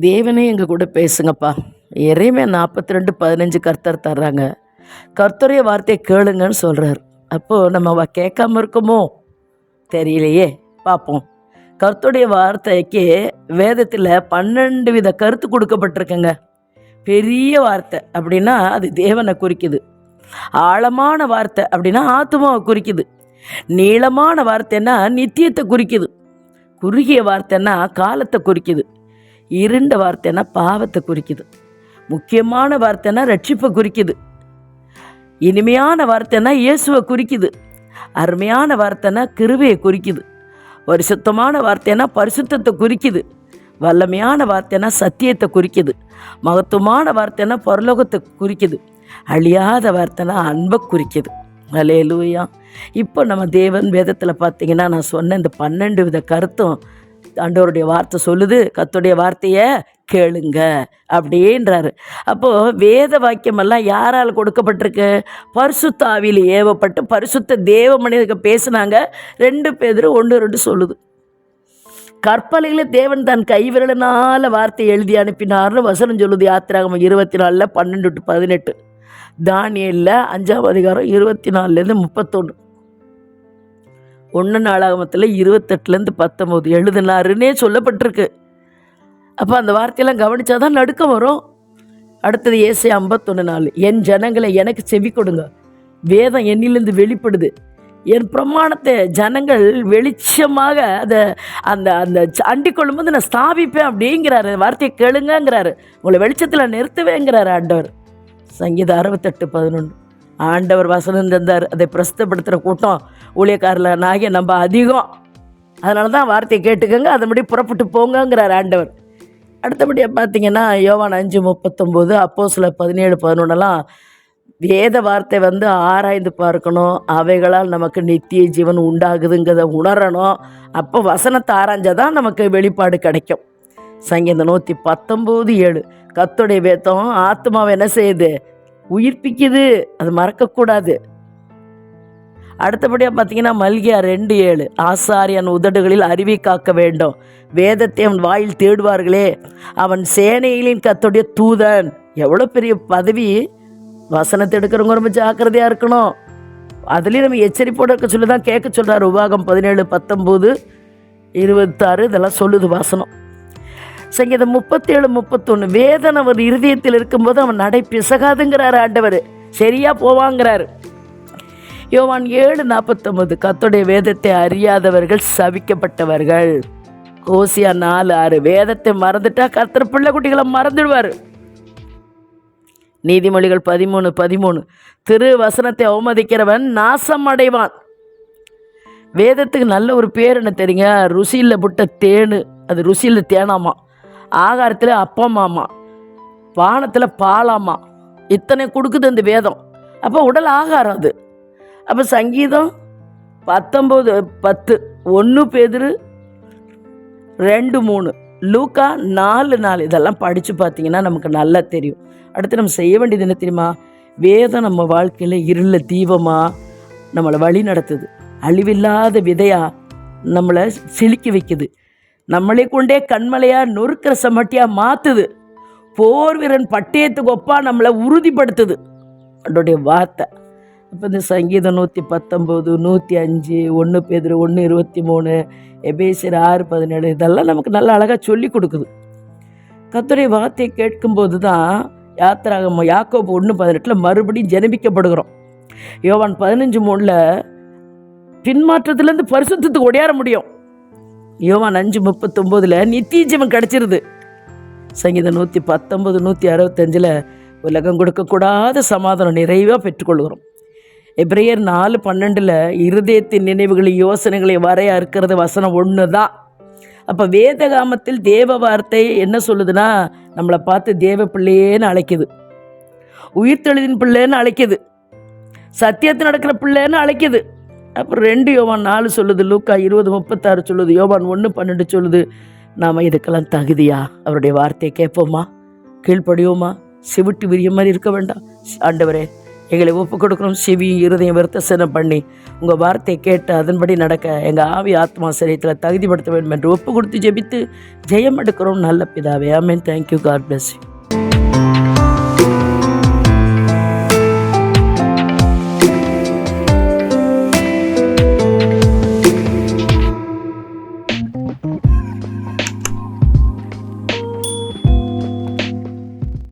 தேவனே எங்கள் கூட பேசுங்கப்பா. இறைமே நாற்பத்தி ரெண்டு பதினஞ்சு கர்த்தர் தர்றாங்க. கர்த்தருடைய வார்த்தையை கேளுங்கன்னு சொல்கிறார் அப்போது நம்ம கேட்காம இருக்கோமோ? தெரியலையே. பார்ப்போம். கர்த்தருடைய வார்த்தைக்கு வேதத்தில் பன்னெண்டு வித கருத்து கொடுக்கப்பட்டிருக்குங்க. பெரிய வார்த்தை அப்படின்னா அது தேவனை குறிக்குது. ஆழமான வார்த்தை அப்படின்னா ஆத்மாவை குறிக்குது. நீளமான வார்த்தைன்னா நித்தியத்தை குறிக்குது. குறுகிய வார்த்தைன்னா காலத்தை குறிக்குது. இருண்ட வார்த்தைன்னா பாவத்தை குறிக்குது. முக்கியமான வார்த்தைனா ரட்சிப்பை குறிக்குது. இனிமையான வார்த்தைன்னா இயேசுவை குறிக்குது. அருமையான வார்த்தைன்னா கிருவையை குறிக்குது. பரிசுத்தமான வார்த்தைன்னா பரிசுத்தத்தை குறிக்குது. வல்லமையான வார்த்தைனா சத்தியத்தை குறிக்குது. மகத்துவமான வார்த்தைன்னா பரலோகத்தை குறிக்குது. அழியாத வார்த்தைனா அன்பை குறிக்குது. அலேலூயா இப்போ நம்ம தேவன் வேதத்தில் பார்த்தீங்கன்னா நான் சொன்ன இந்த பன்னெண்டு வித கருத்தும் ஆண்டவருடைய வார்த்தை சொல்லுது கத்துடைய வார்த்தையை கேளுங்க அப்படின்றாரு. அப்போது வேத வாக்கியமெல்லாம் யாரால் கொடுக்கப்பட்டிருக்கு? பரிசுத்தாவியில் ஏவப்பட்டு பரிசுத்த தேவ மனிதருக்கு பேசுனாங்க. ரெண்டு பேரும் ஒன்று ரெண்டு சொல்லுது. கற்பலையில் தேவன் தன் கைவிரலினால் வார்த்தை எழுதி அனுப்பினார்னு வசனம் சொல்லுது யாத்திராகம் இருபத்தி நாலில் பன்னெண்டு டு பதினெட்டு. தானியலில் அஞ்சாம் அதிகாரம் இருபத்தி நாலுலேருந்து முப்பத்தொன்று ஒன்று நாளாகமத்தில் இருபத்தெட்டுலேருந்து பத்தொம்போது எழுதினாருன்னே சொல்லப்பட்டிருக்கு. அப்போ அந்த வார்த்தையெல்லாம் கவனித்தா தான் நடுக்கம் வரும். அடுத்தது ஏசை ஐம்பத்தொன்று நாள் என் ஜனங்களை எனக்கு செவி கொடுங்க. வேதம் என்னிலிருந்து வெளிப்படுது. என் பிரமாணத்தை ஜனங்கள் வெளிச்சமாக அதை அந்த அந்த அண்டி கொள்ளும்போது நான் ஸ்தாபிப்பேன் அப்படிங்கிறாரு. வார்த்தையை கேளுங்கங்கிறாரு. உங்களை வெளிச்சத்தில் நிறுத்துவேங்கிறாரு ஆண்டவர். சங்கீதம் அறுபத்தெட்டு பதினொன்று. ஆண்டவர் வசனம் தந்தார். அதை பிரஸ்தப்படுத்துகிற கூட்டம் ஊழியக்காரில் நாகிய நம்ம அதிகம். அதனால தான் வார்த்தையை கேட்டுக்கோங்க அதன்படி புறப்பட்டு போங்கங்கிறார் ஆண்டவர். அடுத்தபடியாக பார்த்தீங்கன்னா யோவான் அஞ்சு முப்பத்தொம்போது அப்போ சில பதினேழு பதினொன்றெல்லாம் வேத வார்த்தை வந்து ஆராய்ந்து பார்க்கணும். அவைகளால் நமக்கு நித்திய ஜீவன் உண்டாகுதுங்கிறத உணரணும். அப்போ வசனத்தை ஆராய்ஞ்சாதான் நமக்கு வெளிப்பாடு கிடைக்கும். சங்கீதம் நூற்றி பத்தொம்போது ஏழு. கத்துடைய வேத்தம் ஆத்மாவை என்ன செய்யுது? உயிர்ப்பிக்குது. அது மறக்கக்கூடாது. அடுத்தபடியாக பார்த்தீங்கன்னா மல்கியா ரெண்டு ஏழு. ஆசாரியன் உதடுகளில் அருவி காக்க வேண்டும். வேதத்தை அவன் வாயில் தேடுவார்களே. அவன் சேனையிலின் கத்துடைய தூதன். எவ்வளோ பெரிய பதவி. வசனத்தை எடுக்கிறவங்க ரொம்ப ஜாக்கிரதையாக இருக்கணும். அதுலேயும் நம்ம எச்சரிப்போடு இருக்க சொல்லி தான் கேட்க சொல்கிறார் உபாகம் பதினேழு பத்தொம்போது இருபத்தாறு இதெல்லாம் சொல்லுது வசனம். சங்கீதம் முப்பத்தேழு முப்பத்தொன்று வேதனை அவர் இருதயத்தில் இருக்கும்போது அவன் நடை பிசகாதுங்கிறார் ஆண்டவர். சரியா போவாங்கிறார். யோவான் ஏழு நாற்பத்தொம்பது கத்துடைய வேதத்தை அறியாதவர்கள் சவிக்கப்பட்டவர்கள். ஓசியா நாலு ஆறு. வேதத்தை மறந்துட்டா கர்த்தர் பிள்ளை குட்டிகளை மறந்துடுவார். நீதிமொழிகள் பதிமூணு பதிமூணு. திரு வசனத்தை அவமதிக்கிறவன் நாசம் அடைவான் வேதத்துக்கு நல்ல ஒரு பேர் என்ன தெரியுங்க? ருசியில் புட்ட தேனு. அது ருசியில் தேனாமா? ஆகாரத்தில் அப்பமாமா பானத்தில் பாலாமா இத்தனை கொடுக்குது அந்த வேதம். அப்போ உடல் ஆகாரம் அது. அப்போ சங்கீதம் பத்தொம்போது பத்து ஒன்று பேதுரு ரெண்டு மூணு லூக்கா நாலு நாலு. இதெல்லாம் படித்து பார்த்தீங்கன்னா நமக்கு நல்லா தெரியும். அடுத்து நம்ம செய்ய வேண்டியது என்ன தெரியுமா? வேதம் நம்ம வாழ்க்கையில் இருள தீபமாக நம்மளை வழி நடத்துது. அழிவில்லாத விதையாக நம்மளை சிலுக்கி வைக்குது. நம்மளை கொண்டே கண்மலையாக நொறுக்கிற சமட்டியாக மாற்றுது போர் வீரன் பட்டயத்துக்கு ஒப்பா நம்மளை உறுதிப்படுத்துது. அதோடைய வார்த்தை. இப்போ இந்த சங்கீதம் நூற்றி பத்தொம்போது நூற்றி அஞ்சு ஒன்று பேதிரு ஒன்று இருபத்தி மூணு எபேசியர் ஆறு பதினேழு இதெல்லாம் நமக்கு நல்ல அழகாக சொல்லி கொடுக்குது. கத்துடைய வார்த்தையை கேட்கும்போது தான் யாத்திராகம் யாக்கோபு ஒன்று பதினெட்டில் மறுபடியும் ஜெனிபிக்கப்படுகிறோம் யோவான் பதினஞ்சு மூணில் பின்மாற்றத்துலேருந்து பரிசுத்தத்துக்கு ஒடையாற முடியும். யோவான் அஞ்சு முப்பத்தொம்போதில் நித்திய ஜீவன் கிடச்சிருது. சங்கீதம் நூற்றி பத்தொம்பது நூற்றி அறுபத்தஞ்சில் உலகம் கொடுக்கக்கூடாத சமாதானம் நிறைவாக பெற்றுக்கொள்கிறோம். எப்ரேயர் நாலு பன்னெண்டில் இருதயத்தின் நினைவுகளை யோசனைகளை வரைய இருக்கிறது வசனம் ஒன்று தான் அப்போ வேதகாமத்தில் தேவ வார்த்தை என்ன சொல்லுதுன்னா நம்மளை பார்த்து தேவ பிள்ளையேன்னு அழைக்குது. உயிர்த்தெழுதின் பிள்ளைன்னு அழைக்குது. சத்தியத்தில் நடக்கிற பிள்ளைன்னு அழைக்குது. அப்புறம் ரெண்டு யோவான் நாலு சொல்லுது லூக்கா இருபது முப்பத்தாறு சொல்லுது யோவான் ஒன்று பன்னெண்டு சொல்லுது. நாம் இதுக்கெல்லாம் தகுதியா? அவருடைய வார்த்தையை கேட்போமா? கீழ்ப்படியோமா? செவிட்டு விரிய மாதிரி இருக்க வேண்டாம். ஆண்டவரே எங்களை ஒப்பு கொடுக்கணும். செவியும் இருதயம் விருத்தசனம் பண்ணி உங்கள் வார்த்தையை கேட்டு அதன்படி நடக்க எங்கள் ஆவி ஆத்மா சரீரத்தில் தகுதிப்படுத்த வேண்டும் என்று ஒப்பு கொடுத்து ஜெபித்து ஜெயம் எடுக்கிறோம். நல்ல பிதாவே ஆமேன். Thank you God bless